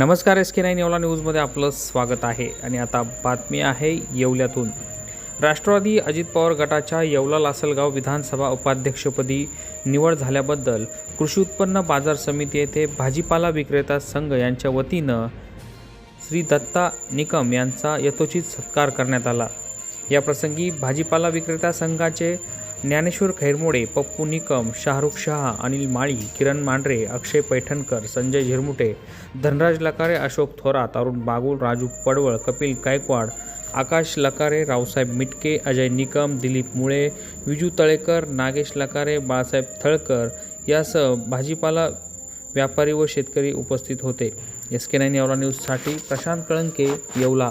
नमस्कार S K nine Yeola न्यूजमध्ये आपलं स्वागत आहे. आणि आता बातमी आहे येवल्यातून. राष्ट्रवादी अजित पवार गटाच्या येवला लासलगाव विधानसभा उपाध्यक्षपदी निवड झाल्याबद्दल कृषी उत्पन्न बाजार समिती येथे भाजीपाला विक्रेता संघ यांच्या वतीनं श्री दत्ता निकम यांचा यथोचित सत्कार करण्यात आला. याप्रसंगी भाजीपाला विक्रेता संघाचे ज्ञानेश्वर खैरमोडे पप्पू निकम शाहरुख शहा अनिल माळी किरण मांढरे अक्षय पैठणकर संजय झिरमुटे धनराज लकारे अशोक थोरात अरुण बागुल राजू पडवळ कपिल गायकवाड आकाश लकारे रावसाहेब मिटके अजय निकम दिलीप मुळे विजू तळेकर नागेश लकारे बाळासाहेब थळकर यासह भाजीपाला व्यापारी व शेतकरी उपस्थित होते. एस के नाईन येवला न्यूजसाठी प्रशांत कळंके येवला.